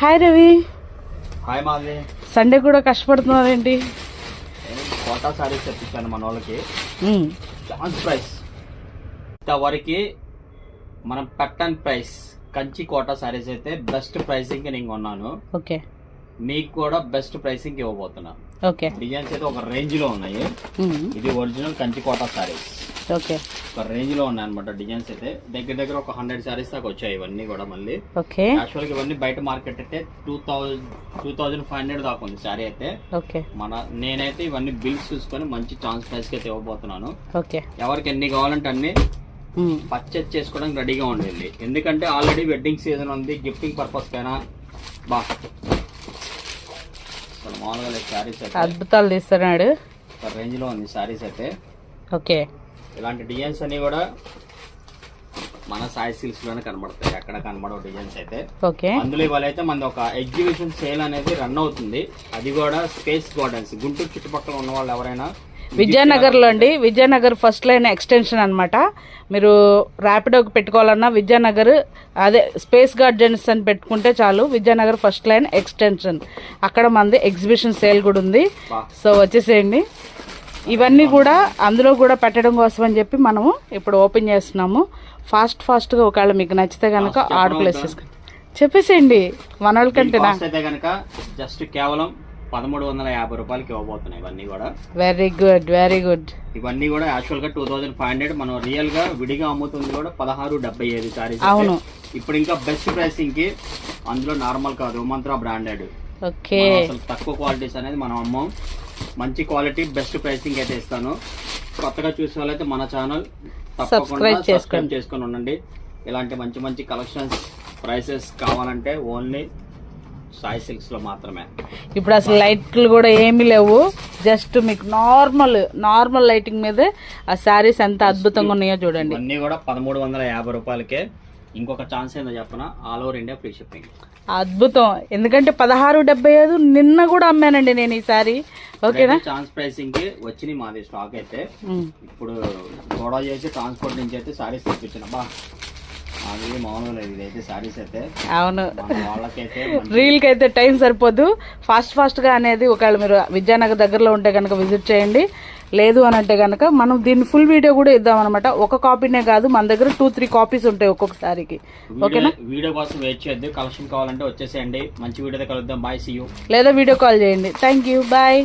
Hi Ravi. Hi మాది Sunday కూడా కష్టపడుతున్నారేంటి కోటా సారీస్ తెప్పించాను మన వాళ్ళకి. ఛాన్స్ ప్రైస్ ఇంతవరకు మనం పెట్టని ప్రైస్ కంచి కోటా సారీస్ అయితే బెస్ట్ ప్రైసింగ్ నేను కొన్నాను. ఓకే. మీకు కూడా బెస్ట్ ప్రైసింగ్ ఇవ్వబోతున్నా. ఓకే. డిజైన్స్ అయితే ఒక రేంజ్లో ఉన్నాయి. ఇది original Kanchi Kota sarees. Okay ఒక రేంజ్లో ఉన్నాయి అనమాట డిజైన్స్ అయితే. దగ్గర దగ్గర ఒక హండ్రెడ్ సారీస్ దాకా వచ్చాయి ఇవన్నీ కూడా మళ్ళీ. ఓకే యాక్చువల్గా ఇవన్నీ బయట మార్కెట్ అయితే two thousand two thousand five hundred దాకా ఉంది సారీ అయితే. ఓకే మన నేనైతే ఇవన్నీ బిల్స్ చూసుకొని మంచి ఛాన్స్ ప్రైస్ అయితే ఇవ్వబోతున్నాను. ఓకే ఎవరికి ఎన్ని కావాలంటే అన్ని పర్చేజ్ చేసుకోవడానికి రెడీగా ఉండండి. ఎందుకంటే ఆల్రెడీ వెడ్డింగ్ సీజన్ ఉంది గిఫ్టింగ్ పర్పస్ కైనా. బా. మామూలుగా శారీస్ అయితే. అద్భుతాలు తీస్తున్నాడు. రేంజ్లో ఉంది శారీస్ అయితే. ఓకే ఇలాంటి డిజైన్స్ అన్ని కూడా మన సాయి సిల్క్స్లోనే కనబడతాయి. ఎక్కడ కనబడవు డిజైన్స్ అయితే. ఓకే. అందులో ఇవాళ అయితే మనది ఒక ఎగ్జిబిషన్ సేల్ అనేది రన్ అవుతుంది. అది కూడా స్పేస్ గార్డెన్స్ గుంటూరు చుట్టుపక్కల ఉన్న వాళ్ళు ఎవరైనా విద్యానగర్లో అండి. విద్యానగర్ ఫస్ట్ లైన్ ఎక్స్టెన్షన్ అన్నమాట. మీరు ర్యాపిడోకి పెట్టుకోవాలన్నా విద్యానగర్ అదే స్పేస్ గార్డెన్స్ అని పెట్టుకుంటే చాలు విద్యానగర్ ఫస్ట్ లైన్ ఎక్స్టెన్షన్ అక్కడ మనది ఎగ్జిబిషన్ సేల్ కూడా ఉంది. సో వచ్చేసేయండి. ఇవన్నీ కూడా అందులో కూడా పెట్టడం కోసం అని చెప్పి మనము ఇప్పుడు ఓపెన్ చేస్తున్నాము. ఫాస్ట్ ఫాస్ట్గా ఒకవేళ మీకు నచ్చితే కనుక ఆర్డర్ ప్లేస్ చేసుకోండి చెప్పేసేయండి మన వాళ్ళకంటే కాస్ట్ అయితే కనుక జస్ట్ కేవలం పదమూడు వందల యాభై రూపాయలకి ఇవ్వబోతున్నాయి ఇవన్నీ కూడా. వెరీ గుడ్ వెరీ గుడ్ ఇవన్నీ కూడా యాక్చువల్గా టూ థౌసండ్ ఫైవ్ హండ్రెడ్ మనం రియల్గా విడిగా అమ్ముతుంది కూడా పదహారు డెబ్బై ఐదు సారీస్ అవును. ఇప్పుడు ఇంకా బెస్ట్ ప్రైసింగ్కి అందులో నార్మల్ కాదు మంత్రా బ్రాండెడ్. ఓకే. అసలు తక్కువ క్వాలిటీస్ అనేది మనం అమ్మం. మంచి క్వాలిటీ బెస్ట్ ప్రైసింగ్ అయితే ఇస్తాను. కొత్తగా చూసే వాళ్ళైతే మన ఛానల్ తప్పకుండా. సబ్స్క్రైబ్ చేసుకొని ఉండండి. ఇలాంటి మంచి మంచి కలెక్షన్స్ ప్రైసెస్ కావాలంటే ఓన్లీ సాయి సిల్క్స్లో మాత్రమే. ఇప్పుడు అసలు లైట్లు కూడా ఏమీ లేవు. జస్ట్ మీకు నార్మల్ నార్మల్ లైటింగ్ మీదే ఆ శారీస్ ఎంత అద్భుతంగా ఉన్నాయో చూడండి. ఇవన్నీ కూడా పదమూడు వందల యాభై రూపాయలకే ఇంకొక ఛాన్స్ ఏందో చెప్పనా? All over India free shipping అద్భుతం. ఎందుకంటే పదహారు డెబ్బై ఐదు నిన్న కూడా అమ్మానండి నేను ఈ సారీ ఓకేనా ఛాన్స్ ప్రైసింగ్కి వచ్చినాయి మాది స్టాక్ అయితే. ఇప్పుడు గొడవ చేసి ట్రాన్స్పోర్ట్ నుంచి అయితే సారీస్ తెప్పించిన. బా అది మామూలు లేదు ఇదైతే సారీస్ అయితే. అవును. వాళ్ళకైతే రీల్కి అయితే టైం సరిపోదు. ఫాస్ట్ ఫాస్ట్గా అనేది ఒకవేళ మీరు విద్యానగర్ దగ్గరలో ఉంటే కనుక విజిట్ చేయండి. లేదు అని అంటే కనుక మనం దీన్ని ఫుల్ వీడియో కూడా ఇద్దాం అనమాట ఒక కాపీనే కాదు మన దగ్గర టూ త్రీ కాపీస్ ఉంటాయి ఒక్కొక్కసారికి. ఓకేనా? వీడియో వీడియో కోసం వెయిట్ చేయొద్దు. కలెక్షన్ కావాలంటే వచ్చేసేయండి. మంచి వీడియోతో కలుద్దాం. బాయ్ సీ లేదా వీడియో కాల్ చేయండి. Thank you bye